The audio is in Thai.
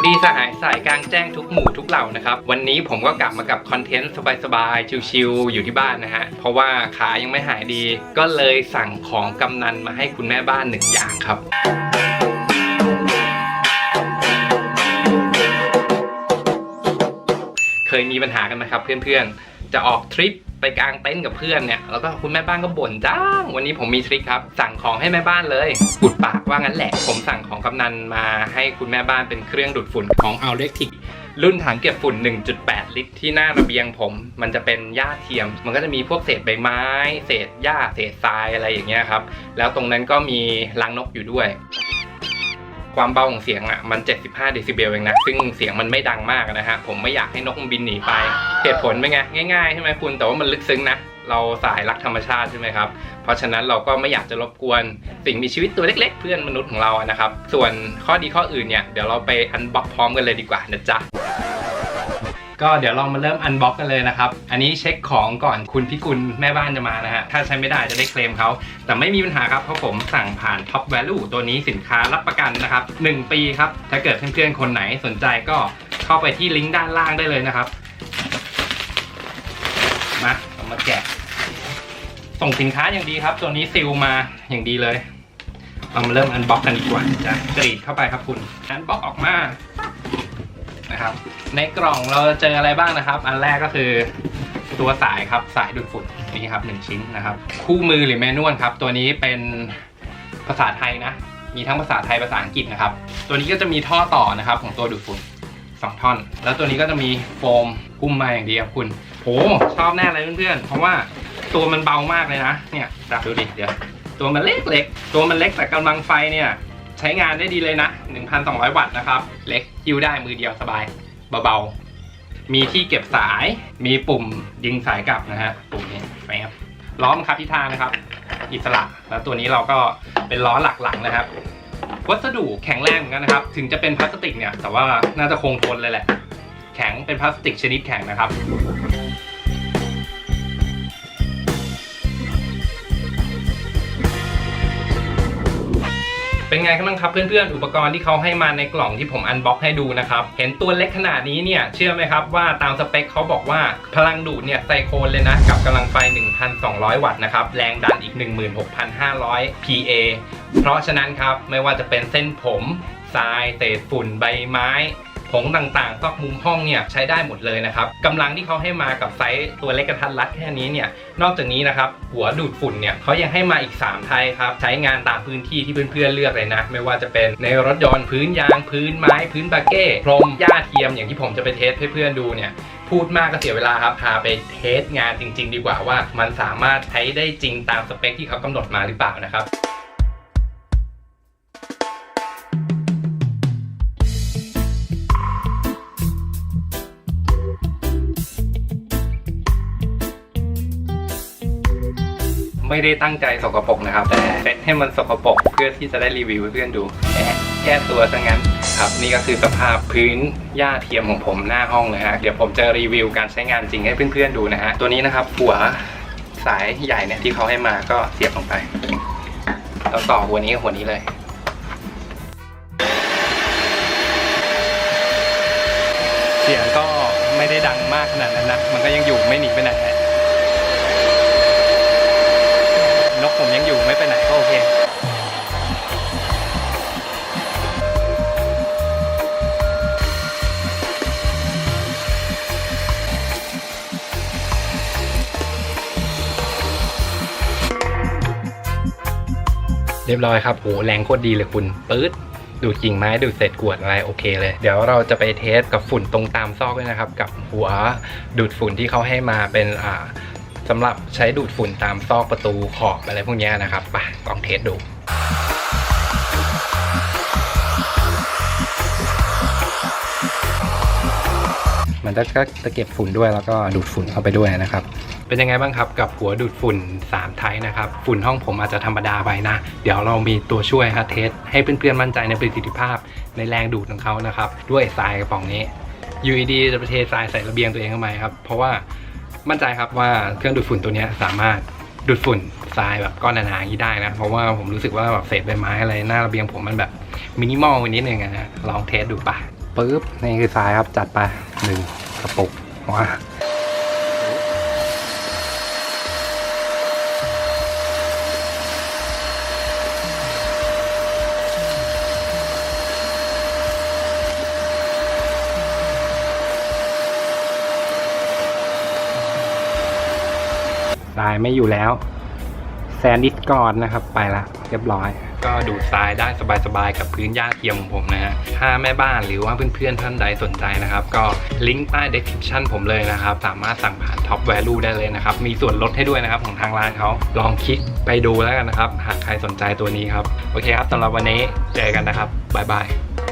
วัสดีสหายสายกลางแจ้งทุกหมู่ทุกเหล่านะครับ วันนี้ผมก็กลับมากับคอนเทนต์สบายๆ ชิลๆ อยู่ที่บ้านนะฮะ เพราะว่าขายังไม่หายดี ก็เลยสั่งของกำนันมาให้คุณแม่บ้านหนึ่งอย่างครับเคยมีปัญหากันไหมครับเพื่อนๆ จะออกทริป ไปกลางเต็นท์กับเพื่อนเนี่ยแล้วก็คุณแม่บ้านก็บ่นจ้างวันนี้ผมมีทริคครับ สั่งของให้แม่บ้านเลยปุดปากว่างั้นแหละ ผมสั่งของกำนันมาให้คุณแม่บ้านเป็นเครื่องดูดฝุ่นของ a l e c t i c รุ่นถังเก็บฝุ่น 1.8 ลิตร ที่หน้าระเบียงผม มันจะเป็นหญ้าเทียม มันก็จะมีพวกเศษใบไม้ เศษหญ้า เศษทรายอะไรอย่างเงี้ยครับ แล้วตรงนั้นก็มีรังนกอยู่ด้วย ความเบาของเสียงอะมัน 75เดซิเบลเองนะ ซึ่งเสียงมันไม่ดังมากนะฮะ ผมไม่อยากให้นกมันบินหนีไป เหตุผลเป็นไง ง่ายๆใช่ไหมคุณ แต่ว่ามันลึกซึ้งนะ เราสายรักธรรมชาติใช่ไหมครับ เพราะฉะนั้นเราก็ไม่อยากจะรบกวนสิ่งมีชีวิตตัวเล็ก ๆ เพื่อนมนุษย์ของเรานะครับ ส่วนข้อดีข้ออื่นเนี่ยเดี๋ยวเราไปอันบ็อกพร้อมกันเลยดีกว่านะจ๊ะ ก็เดี๋ยวเรามาเริ่มอันบ็อกกันเลยนะครับ อันนี้เช็คของก่อนคุณพิกุลแม่บ้านจะมานะฮะ ถ้าใช้ไม่ได้จะได้เคลมเขา แต่ไม่มีปัญหาครับ เพราะผมสั่งผ่าน Top Value ตัวนี้สินค้ารับประกันนะครับ 1 ปีครับ ถ้าเกิดเพื่อนๆคนไหนสนใจก็เข้าไปที่ลิงก์ด้านล่างได้เลยนะครับ มาเรามาแกะ ส่งสินค้าอย่างดีครับ ตัวนี้ซิลมาอย่างดีเลยเรามาเริ่มอันบ็อกกันดีกว่าจะกรีดเข้าไปครับคุณอันบ็อกออกมา นะครับ ในกล่องเราจะเจออะไรบ้างนะครับ อันแรกก็คือตัวสายครับสายดูดฝุ่นนี่ครับหนึ่งชิ้นนะครับ คู่มือหรือแมนนวลครับ ตัวนี้เป็นภาษาไทยนะ มีทั้งภาษาไทยภาษาอังกฤษนะครับ ตัวนี้ก็จะมีท่อต่อนะครับ ของตัวดูดฝุ่นสองท่อน แล้วตัวนี้ก็จะมีโฟมหุ้มมาอย่างดีครับคุณโหชอบแน่เลยเพื่อนๆเพราะว่าตัวมันเบามากเลยนะ เนี่ยดับดูดิเดี๋ยวตัวมันเล็กๆตัวมันเล็กแต่กำลังไฟเนี่ย ใช้งานได้ดีเลยนะ 1,200 วัตต์นะครับ เล็กฮิ้วได้มือเดียวสบาย เบาๆ มีที่เก็บสาย มีปุ่มยิงสายกลับนะฮะ ปุ่มนี้นะครับ ล้อมนครับทิศทางนะครับ อิสระ แล้วตัวนี้เราก็เป็นล้อหลักหลังนะครับ วัสดุแข็งแรงเหมือนกันนะครับ ถึงจะเป็นพลาสติกเนี่ย แต่ว่าน่าจะคงทนเลยแหละ แข็งเป็นพลาสติกชนิดแข็งนะครับ เป็นไงกันบ้างครับเพื่อนๆ อุปกรณ์ที่เขาให้มาในกล่องที่ผมอันบ็อกให้ดูนะครับ เห็นตัวเล็กขนาดนี้เนี่ย เชื่อไหมครับว่าตามสเปคเขาบอกว่าพลังดูดเนี่ยไซโคนเลยนะ กับกำลังไฟ 1,200 วัตต์นะครับ แรงดันอีก 16,500 PA เพราะฉะนั้นครับ ไม่ว่าจะเป็นเส้นผมทรายเศษฝุ่นใบไม้ ผงต่างๆซอกมุมห้องเนี่ยใช้ได้หมดเลยนะครับกำลังที่เขาให้มากับไซส์ตัวเล็กกระทัดรัดแค่นี้เนี่ยนอกจากนี้นะครับหัวดูดฝุ่นเนี่ยเขายังให้มาอีก 3 ไทยครับใช้งานตามพื้นที่ที่เพื่อนๆเลือกเลยนะ ไม่ว่าจะเป็นในรถยนต์พื้นยางพื้นไม้พื้นบาเก้พรมหญ้าเทียมอย่างที่ผมจะไปเทสเพื่อนๆดูเนี่ยพูดมากก็เสียเวลาครับพาไปเทสงานจริง ๆ ดีกว่าว่า มันสามารถใช้ได้จริงตามสเปคที่เขากำหนดมาหรือเปล่านะครับ ไม่ได้ตั้งใจสกปรกนะครับ แต่เซตให้มันสกปรกเพื่อที่จะได้รีวิวเพื่อนดูแหมแก้ตัวซะงั้นครับนี่ก็คือสภาพพื้นหญ้าเทียมของผมหน้าห้องเลยฮะเดี๋ยวผมจะรีวิวการใช้งานจริงให้เพื่อนๆดูนะฮะตัวนี้นะครับหัวสายใหญ่เนี่ยที่เขาให้มาก็เสียบลงไปแล้วต่อหัวนี้กับหัวนี้เลยเสียงก็ไม่ได้ดังมากขนาดนั้นนะ มันก็ยังอยู่ไม่หนีไปไหน เรียบร้อยครับโหแรงโคตรดีเลยคุณปื๊ดดูดกิ่งไม้ดูดเศษกวดอะไรโอเคเลย เดี๋ยวเราจะไปเทสกับฝุ่นตรงตามซอกด้วยนะครับ กับหัวดูดฝุ่นที่เขาให้มาเป็นอ่าสำหรับใช้ดูดฝุ่นตามซอกประตูขอบอะไรพวกนี้นะครับไปลองเทสดูมันก็จะเก็บฝุ่นด้วยแล้วก็ดูดฝุ่นเข้าไปด้วยนะครับ เป็นยังไงบ้างครับกับหัวดูดฝุ่น 3 ไทยนะครับ ฝุ่นห้องผมอาจจะธรรมดาไปนะ เดี๋ยวเรามีตัวช่วยครับเทส ให้เพื่อนๆมั่นใจในประสิทธิภาพในแรงดูดของเขานะครับ ด้วยทรายกระป๋องนี้ UED จะไปเททรายใส่ระเบียงตัวเองทำไมครับ เพราะว่ามั่นใจครับว่าเครื่องดูดฝุ่นตัวนี้สามารถดูดฝุ่นทรายแบบก้อนหนาๆอย่างนี้ได้นะเพราะว่าผมรู้สึกว่าแบบเศษใบไม้อะไรหน้าระเบียงผมมันแบบมินิมอลนิดนึงนะลองเทสดูปะปึ๊บนี่คือทรายครับจัดไปหนึ่งกระปุกว้าายไม่อยู่แล้ว แซนดิสกอนนะครับ ไปละเรียบร้อย ก็ดูดทรายได้สบายๆกับพื้นหญ้าเทียมของผมนะฮะถ้าแม่บ้านหรือว่าเพื่อนๆท่านใดสนใจนะครับ ก็ลิงก์ใต้ description ผมเลยนะครับ สามารถสั่งผ่าน Top Value ได้เลยนะครับ มีส่วนลดให้ด้วยนะครับของทางร้านเขาลองคลิกไปดูแล้วกันนะครับ หากใครสนใจตัวนี้ครับ โอเคครับสำหรับวันนี้เจอกันนะครับบ๊ายบาย